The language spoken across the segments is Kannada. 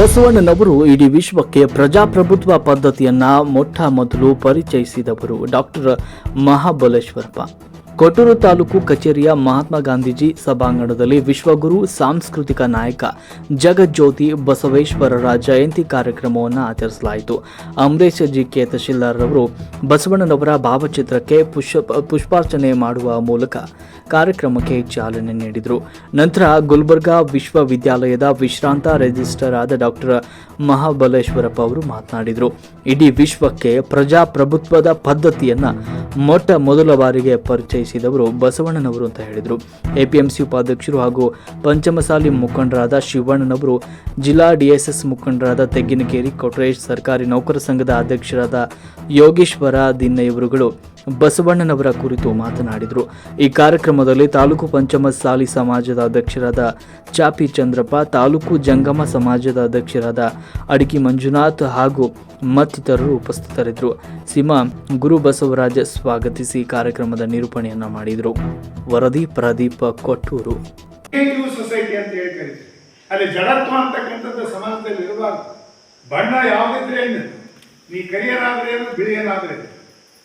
ಬಸವಣ್ಣನವರು ಇಡೀ ವಿಶ್ವಕ್ಕೆ ಪ್ರಜಾಪ್ರಭುತ್ವ ಪದ್ಧತಿಯನ್ನ ಮೊಟ್ಟ ಮೊದಲು ಪರಿಚಯಿಸಿದವರು ಡಾಕ್ಟರ್ ಮಹಾಬಲೇಶ್ವರಪ್ಪ. ಕೊಟ್ಟೂರು ತಾಲೂಕು ಕಚೇರಿಯ ಮಹಾತ್ಮ ಗಾಂಧೀಜಿ ಸಭಾಂಗಣದಲ್ಲಿ ವಿಶ್ವಗುರು, ಸಾಂಸ್ಕೃತಿಕ ನಾಯಕ ಜಗಜ್ಯೋತಿ ಬಸವೇಶ್ವರರ ಜಯಂತಿ ಕಾರ್ಯಕ್ರಮವನ್ನು ಆಚರಿಸಲಾಯಿತು. ಅಮರೇಶ್ ಜಿ ಕೆ ತಹಶೀಲ್ದಾರ್ ಅವರು ಬಸವಣ್ಣನವರ ಭಾವಚಿತ್ರಕ್ಕೆ ಪುಷ್ಪ, ಪುಷ್ಪಾರ್ಚನೆ ಮಾಡುವ ಮೂಲಕ ಕಾರ್ಯಕ್ರಮಕ್ಕೆ ಚಾಲನೆ ನೀಡಿದರು. ನಂತರ ಗುಲ್ಬರ್ಗಾ ವಿಶ್ವವಿದ್ಯಾಲಯದ ವಿಶ್ರಾಂತ ರಿಜಿಸ್ಟರ್ ಆದ ಡಾಕ್ಟರ್ ಮಹಾಬಲೇಶ್ವರಪ್ಪ ಅವರು ಮಾತನಾಡಿದರು. ಇಡೀ ವಿಶ್ವಕ್ಕೆ ಪ್ರಜಾಪ್ರಭುತ್ವದ ಪದ್ಧತಿಯನ್ನು ಮೊಟ್ಟ ಮೊದಲ ಬಾರಿಗೆ ಪರಿಚಯಿಸಿದವರು ಬಸವಣ್ಣನವರು ಅಂತ ಹೇಳಿದರು. ಎಪಿಎಂಸಿ ಉಪಾಧ್ಯಕ್ಷರು ಹಾಗೂ ಪಂಚಮಸಾಲಿ ಮುಖಂಡರಾದ ಶಿವಣ್ಣನವರು, ಜಿಲ್ಲಾ ಡಿಎಸ್ಎಸ್ ಮುಖಂಡರಾದ ತೆಗ್ಗಿನಕೇರಿ, ಕೊಟ್ರೇಶ್ ಸರ್ಕಾರಿ ನೌಕರ ಸಂಘದ ಅಧ್ಯಕ್ಷರಾದ ಯೋಗೇಶ್ವರ ದಿನ್ನೆಯವರುಗಳು ಬಸವಣ್ಣನವರ ಕುರಿತು ಮಾತನಾಡಿದರು. ಈ ಕಾರ್ಯಕ್ರಮದಲ್ಲಿ ತಾಲೂಕು ಪಂಚಮಸಾಲಿ ಸಮಾಜದ ಅಧ್ಯಕ್ಷರಾದ ಚಾಪಿ ಚಂದ್ರಪ್ಪ, ತಾಲೂಕು ಜಂಗಮ ಸಮಾಜದ ಅಧ್ಯಕ್ಷರಾದ ಅಡಿಕಿ ಮಂಜುನಾಥ್ ಹಾಗೂ ಮತ್ತಿತರರು ಉಪಸ್ಥಿತರಿದ್ದರು. ಸಿಮಾ, ಗುರು ಬಸವರಾಜ ಸ್ವಾಗತಿಸಿ ಕಾರ್ಯಕ್ರಮದ ನಿರೂಪಣೆಯನ್ನು ಮಾಡಿದರು. ವರದಿ ಪ್ರದೀಪ ಕೊಟ್ಟೂರು. ಅಲ್ಲಿ ಜಡತ್ವ ಅಂತಕ್ಕಂಥದ್ದು ಸಮಾಜದಲ್ಲಿ ಇರಬಾರ್ದು. ಬಣ್ಣ ಯಾವುದಿದ್ರೆ ನೀ ಕರಿಯರಾದ್ರೆ ಏನು ಬಿಳಿಯನಾದ್ರೆ ಏನು.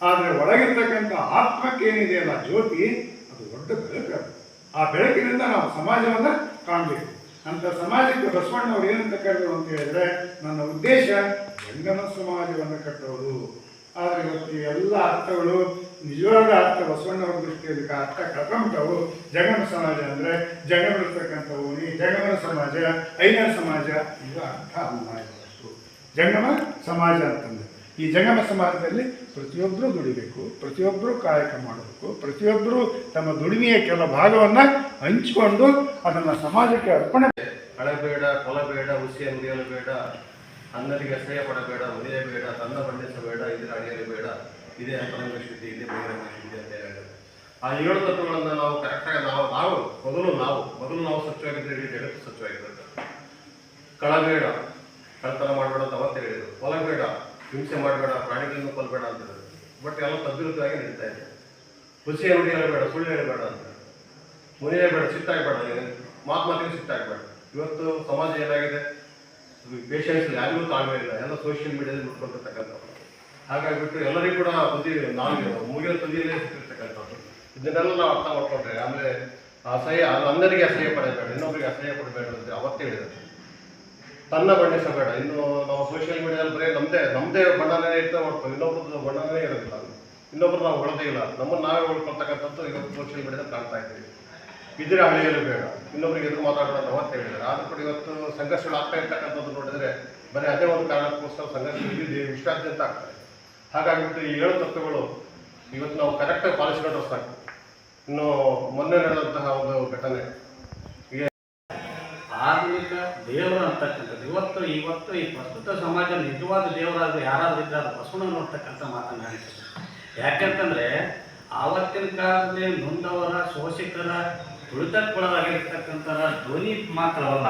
ಆದ್ರೆ ಒಳಗಿರ್ತಕ್ಕಂಥ ಆತ್ಮಕ್ಕೆ ಏನಿದೆಯಲ್ಲ ಜ್ಯೋತಿ, ಅದು ದೊಡ್ಡ ಬೆಳಕು. ಆ ಬೆಳಕಿನಿಂದ ನಾವು ಸಮಾಜವನ್ನ ಕಾಣಬೇಕು. ಅಂತ ಸಮಾಜಕ್ಕೆ ಬಸವಣ್ಣವ್ರು ಏನಂತ ಕರೆದರು ಅಂತ ಹೇಳಿದ್ರೆ, ನನ್ನ ಉದ್ದೇಶ ಜಂಗಮ ಸಮಾಜವನ್ನು ಕಟ್ಟೋದು. ಆದರೆ ಇವತ್ತು ಎಲ್ಲ ಅರ್ಥಗಳು, ನಿಜವಾದ ಅರ್ಥ ಬಸವಣ್ಣವ್ರ ದೃಷ್ಟಿಯಲ್ಲಿ ಅರ್ಥ ಕಳ್ಕೊಂಬಿಟ್ಟವು. ಜಗನ ಸಮಾಜ ಅಂದ್ರೆ ಜಂಗಮ ಓಣಿ, ಜಂಗಮನ ಸಮಾಜ ಐನ ಸಮಾಜ ಇದು ಅರ್ಥ ಅಲ್ಲ ಜಂಗಮ ಸಮಾಜ ಅಂತಂದ್ರೆ. ಈ ಜಂಗಮ ಸಮಾಜದಲ್ಲಿ ಪ್ರತಿಯೊಬ್ಬರೂ ದುಡಿಬೇಕು ಪ್ರತಿಯೊಬ್ಬರೂ ಕಾಯಕ ಮಾಡಬೇಕು ಪ್ರತಿಯೊಬ್ಬರು ತಮ್ಮ ದುಡಿಮೆಯ ಕೆಲ ಭಾಗವನ್ನು ಹಂಚಿಕೊಂಡು ಅದನ್ನು ಸಮಾಜಕ್ಕೆ ಅರ್ಪಣೆ ಅಳಬೇಡ ಕೊಲಬೇಡ ಹುಸಿಯ ಮುರಿಯಲು ಬೇಡ ಅನ್ನರಿಗೆ ಅಸಹ್ಯ ಪಡಬೇಡ ಬೇಡ ತನ್ನ ಬಣ್ಣಿಸಬೇಡ, ಇದರ ಅಡಿಯಲು ಬೇಡ ಇದೇ ಅಂತರಂಗ ಸ್ಥಿತಿ ಇದೇ ಬಹಿರಂಗ ಸ್ಥಿತಿ ಅಂತ ಹೇಳಿದ್ರು ಆ ಏಳು ತತ್ವಗಳನ್ನು ನಾವು ಕರೆಕ್ಟಾಗಿ ನಾವು ನಾವು, ಮೊದಲು ನಾವು ಮೊದಲು ನಾವು ಸ್ವಚ್ಛವಾಗಿದ್ದರೆ ಇಡೀ ಜಗತ್ತು ಸ್ವಚ್ಛವಾಗಿರುತ್ತೆ. ಕಳಬೇಡ, ಕಳ್ತನ ಮಾಡಬೇಡ ಅಂತ ಅವತ್ತು ಹೇಳಿದ್ರು ಕೊಲಬೇಡ ಹಿಂಸೆ ಮಾಡಬೇಡ ಪ್ರಾಣಿಗಳನ್ನು ಕೊಲ್ಲಬೇಡ ಅಂತ ಬಟ್ ಎಲ್ಲ ತದ್ವಿರುದ್ಧವಾಗಿ ನಡೀತಾ ಇದೆ. ಹುಸಿ ಅಂಗಡಿ ಹೇಳಬೇಡ, ಸುಳ್ಳು ಹೇಳಬೇಡ ಅಂತ. ಮುನಿಯಬೇಡ ಸಿಟ್ಟಾಗಬೇಡ ಮಾತು ಮಾತಿಗೆ ಸಿಟ್ಟಾಗಬೇಡ ಇವತ್ತು ಸಮಾಜ ಏನಾಗಿದೆ? ಪೇಷನ್ಸ್ ಯಾರಿಗೂ ತಾಳ್ಮೆ ಇಲ್ಲ. ಎಲ್ಲ ಸೋಷಿಯಲ್ ಮೀಡಿಯಾದಲ್ಲಿ ಮುಟ್ಕೊಂಡಿರ್ತಕ್ಕಂಥ ಹಾಗಾಗಿಬಿಟ್ಟು ಎಲ್ಲರಿಗೂ ಕೂಡ ಬುದ್ಧಿ ನಾನು ಮುಗಿಯೋ ತುದಿಯಲ್ಲೇ ಸಿಕ್ಕಿರ್ತಕ್ಕಂಥದ್ದು ಇದನ್ನೆಲ್ಲ ನಾವು ಅರ್ಥ ಮಾಡ್ಕೊಂಡ್ರೆ, ಆಮೇಲೆ ಅಸಹ್ಯ ಅದು ಅಂದರಿಗೆ ಅಸಹ್ಯ ಪಡೆಯಬೇಡ ಇನ್ನೊಬ್ಬರಿಗೆ ಅಸಹ್ಯ ಕೊಡಬೇಡ ಅಂತ ಅವತ್ತೇ ಹೇಳಿದ್ರು ತನ್ನ ಬಣ್ಣಿಸಬೇಡ ಇನ್ನು ನಾವು ಸೋಷಿಯಲ್ ಮೀಡಿಯಾದಲ್ಲಿ ಬರೀ ನಮ್ಮದೇ ನಮ್ಮದೇ ಬಣ್ಣನೇ ಇರ್ತಾ ಹೊರತು ಇನ್ನೊಬ್ರದ್ದು ಬಣ್ಣನೇ ಇರೋದಿಲ್ಲ ಇನ್ನೊಬ್ರು ನಾವು ಹೊಡೆದೇ ಇಲ್ಲ. ನಮ್ಮನ್ನು ನಾವೇ ಹೊಡ್ಕೊಳ್ತಕ್ಕಂಥದ್ದು ಇವತ್ತು ಸೋಷಿಯಲ್ ಮೀಡಿಯಾದಲ್ಲಿ ಕಾಣ್ತಾ ಇದ್ದೀವಿ. ಬಿದಿರ ಹಳಿಯಲು ಬೇಡ. ಇನ್ನೊಬ್ರಿಗೆ ಎದುರು ಮಾತಾಡೋಣ ಅಂತ ಹೇಳಿದ್ದಾರೆ ಆದ್ರೂ ಕೂಡ ಇವತ್ತು ಸಂಘರ್ಷಗಳು ಆಗ್ತಾ ಇರ್ತಕ್ಕಂಥದ್ದು ನೋಡಿದ್ರೆ ಬರೀ ಅದೇ ಒಂದು ಕಾರಣಕ್ಕೋಸ್ಕರ ಸಂಘರ್ಷ ಇದ್ದಿದೆ ವಿಶ್ವಾದ್ಯಂತ ಆಗ್ತದೆ ಹಾಗಾಗಿಬಿಟ್ಟು ಈ ಏಳು ತತ್ವಗಳು ಇವತ್ತು ನಾವು ಕರೆಕ್ಟಾಗಿ ಪಾಲಿಸಿಕೊಂಡ್ರೆ ಸಾಕು. ಇನ್ನು ಮೊನ್ನೆ ನಡೆದಂತಹ ಒಂದು ಘಟನೆ. ಆಧುನಿಕ ದೇವರು ಅಂತಕ್ಕಂಥದ್ದು, ಇವತ್ತು ಇವತ್ತು ಈ ಪ್ರಸ್ತುತ ಸಮಾಜ ನಿಜವಾದ ದೇವರಾದ್ರು ಯಾರಾದ್ರೂ ಇದ್ದಾರೆ ಬಸವಣ್ಣನ ಅಂತಕ್ಕಂಥ ಮಾತನಾಡಿದ್ರು ಯಾಕಂತಂದರೆ ಆವತ್ತಿನ ಕಾಲದಲ್ಲಿ ನೊಂದವರ, ಶೋಷಿತರ ತುಳಿತಕ್ಕೊಳಗಾಗಿರ್ತಕ್ಕಂಥ ಧ್ವನಿ ಮಾತ್ರವಲ್ಲ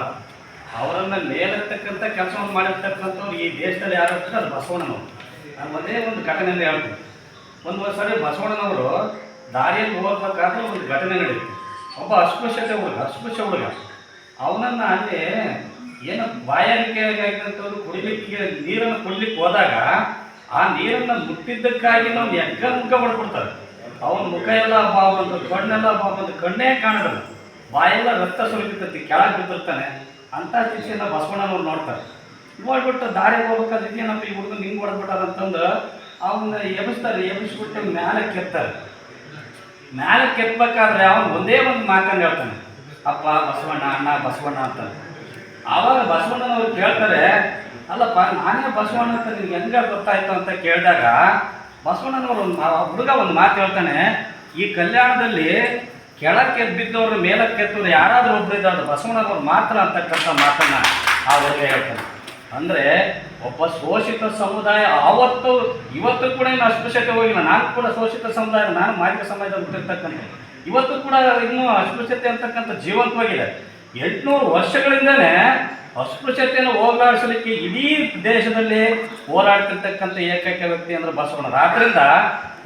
ಅವರನ್ನು ಮೇಲಿರ್ತಕ್ಕಂಥ ಕೆಲಸವನ್ನು ಮಾಡಿರ್ತಕ್ಕಂಥವ್ರು ಈ ದೇಶದಲ್ಲಿ ಯಾರು ಅದು ಬಸವಣ್ಣನವರು. ನಾನು ಮೊದಲೇ ಒಂದು ಘಟನೆ ಹೇಳ್ತೀನಿ. ಒಂದು ವರ್ಷ ಬಸವಣ್ಣನವರು ದಾರಿಯಲ್ಲಿ ಹೋಗ್ಬೇಕಾದ್ರೆ ಒಂದು ಘಟನೆ ನಡೆಯುತ್ತೆ ಒಬ್ಬ ಅಸ್ಪೃಶ್ಯತೆ ಹುಡುಗ, ಅಸ್ಪೃಶ್ಯ ಹುಡುಗ. ಅವನನ್ನ ಅಲ್ಲಿ ಏನು ಬಾಯಾರಿಕೆ ಆಗಿರ್ತವ್ರು ಕುಡಿಲಿಕ್ಕೆ ನೀರನ್ನು ಕೊಡ್ಲಿಕ್ಕೆ ಹೋದಾಗ ಆ ನೀರನ್ನ ಮುಟ್ಟಿದ್ದಕ್ಕಾಗಿ ನಾವು ಎಗ್ಗ ಮುಖ ಮಾಡ್ಕೊಡ್ತಾರೆ ಅವನ ಮುಖ ಎಲ್ಲ ಬಾ, ಒಂದು ಕಣ್ಣೆಲ್ಲ ಬಾ ಬಂದು ಕಣ್ಣೇ ಕಾಣದಲ್ಲ ಬಾಯೆಲ್ಲ ರಕ್ತ ಸುರಿತೈತಿ ಕೆಳಗೆ ಬಿದ್ದಿರ್ತಾನೆ. ಅಂತ ಶಿಕ್ಷೆನ ಬಸವಣ್ಣನವ್ರು ನೋಡ್ತಾರೆ. ನೋಡ್ಬಿಟ್ಟು ದಾರಿ ಹೋಗ್ಬೇಕಾದ್ರೆ ನಮ್ಮ ಈ ಹುಡುಗ ಹಿಂಗೆ ಹೊಡೆದ್ಬಿಟ್ಟಾರ ಅಂತಂದು ಅವನ್ನ ಎಬ್ಬಿಸ್ತಾರೆ, ಎಬ್ಬಿಸ್ಬಿಟ್ಟು ಮ್ಯಾಲೆ ಕೆತ್ತಾರೆ. ಮ್ಯಾಲೆ ಕೆತ್ತಬೇಕಾದ್ರೆ ಅವನು ಒಂದೇ ಒಂದು ಮಾತನ್ನು ಹೇಳ್ತಾನೆ. ಅಪ್ಪ ಬಸವಣ್ಣ, ಅಣ್ಣ ಬಸವಣ್ಣ ಅಂತ ಆವಾಗ ಬಸವಣ್ಣನವ್ರು ಕೇಳ್ತಾರೆ, ಅಲ್ಲಪ್ಪ, ನಾನೇ ಬಸವಣ್ಣ ಅಂತ ನಿಮ್ಗೆ ಹೆಂಗ ಗೊತ್ತಾಯ್ತು ಅಂತ ಕೇಳಿದಾಗ ಬಸವಣ್ಣನವರು ಒಂದು ಹುಡುಗ ಒಂದು ಮಾತು ಹೇಳ್ತಾನೆ, ಈ ಕಲ್ಯಾಣದಲ್ಲಿ ಕೆಳಕ್ಕೆ ಬಿದ್ದವರು ಮೇಲಕ್ಕೆ ಎತ್ತವ್ರು ಯಾರಾದರೂ ಒಬ್ರು ಇದ್ದಾರೆ ಬಸವಣ್ಣನವ್ರು ಮಾತ್ರ ಅಂತಕ್ಕಂಥ ಮಾತನ್ನ ಆ ಹುಡುಗ ಹೇಳ್ತಾನೆ. ಅಂದ್ರೆ ಒಬ್ಬ ಶೋಷಿತ ಸಮುದಾಯ ಆವತ್ತು, ಇವತ್ತು ಕೂಡ ಇನ್ನು ಅಸ್ಪೃಶ್ಯತೆ ಹೋಗಿಲ್ಲ. ನಾನು ಕೂಡ ಶೋಷಿತ ಸಮುದಾಯ, ನಾನು ಮಾಲಿಕ ಸಮಾಜದಲ್ಲಿ ಹುಟ್ಟಿರ್ತಕ್ಕಂಥ ಇವತ್ತು ಕೂಡ ಇನ್ನೂ ಅಸ್ಪೃಶ್ಯತೆ ಅಂತಕ್ಕಂಥ ಜೀವಂತವಾಗಿದೆ. ಎಂಟುನೂರು ವರ್ಷಗಳಿಂದನೇ ಅಸ್ಪೃಶ್ಯತೆಯನ್ನು ಹೋಗಲಾಡಿಸಲಿಕ್ಕೆ ಇಡೀ ದೇಶದಲ್ಲಿ ಹೋರಾಡ್ತಿರ್ತಕ್ಕಂಥ ಏಕೈಕ ವ್ಯಕ್ತಿ ಅಂದ್ರೆ ಬಸವಣ್ಣರು. ಆದ್ರಿಂದ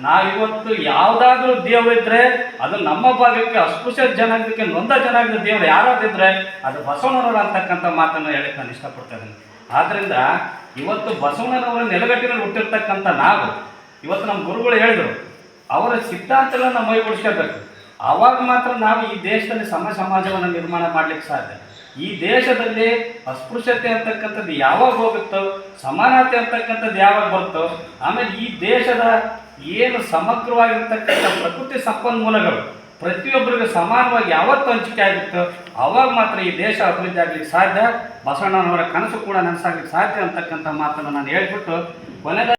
ನಾವಿವತ್ತು ಯಾವುದಾದ್ರೂ ದೇವರಿದ್ರೆ ಅದು ನಮ್ಮ ಭಾಗಕ್ಕೆ ಅಸ್ಪೃಶ್ಯ ಜನಾಂಗಕ್ಕೆ ನೊಂದ ಜನಾಂಗದ ದೇವರು ಯಾರಾದಿದ್ರೆ ಅದು ಬಸವಣ್ಣನವರು ಅಂತಕ್ಕಂಥ ಮಾತನ್ನು ಹೇಳಕ್ಕೆ ನಾನು ಇಷ್ಟಪಡ್ತೇನೆ ಆದ್ದರಿಂದ ಇವತ್ತು ಬಸವಣ್ಣನವರ ನೆಲಗಟ್ಟಿನಲ್ಲಿ ಹುಟ್ಟಿರ್ತಕ್ಕಂಥ ನಾವು, ಇವತ್ತು ನಮ್ಮ ಗುರುಗಳು ಹೇಳಿದರು, ಅವರ ಸಿದ್ಧಾಂತಗಳನ್ನ ಮೈಗೂಡಿಸ್ಕೋಬೇಕು. ಆವಾಗ ಮಾತ್ರ ನಾವು ಈ ದೇಶದಲ್ಲಿ ಸಮ ಸಮಾಜವನ್ನು ನಿರ್ಮಾಣ ಮಾಡ್ಲಿಕ್ಕೆ ಸಾಧ್ಯ. ಈ ದೇಶದಲ್ಲಿ ಅಸ್ಪೃಶ್ಯತೆ ಅಂತಕ್ಕಂಥದ್ದು ಯಾವಾಗ ಹೋಗುತ್ತೋ, ಸಮಾನತೆ ಅಂತಕ್ಕಂಥದ್ದು ಯಾವಾಗ ಬರುತ್ತೋ, ಆಮೇಲೆ ಈ ದೇಶದ ಏನು ಸಮಗ್ರವಾಗಿರ್ತಕ್ಕಂಥ ಪ್ರಕೃತಿ ಸಂಪನ್ಮೂಲಗಳು ಪ್ರತಿಯೊಬ್ಬರಿಗೂ ಸಮಾನವಾಗಿ ಯಾವತ್ತು ಹಂಚಿಕೆ ಆಗುತ್ತೋ, ಅವಾಗ ಮಾತ್ರ ಈ ದೇಶ ಅಭಿವೃದ್ಧಿ ಆಗ್ಲಿಕ್ಕೆ ಸಾಧ್ಯ. ಬಸವಣ್ಣನವರ ಕನಸು ಕೂಡ ನನಸಾಗ್ಲಿಕ್ಕೆ ಸಾಧ್ಯ ಅಂತಕ್ಕಂಥ ಮಾತನ್ನು ನಾನು ಹೇಳ್ಬಿಟ್ಟು ಕೊನೆದ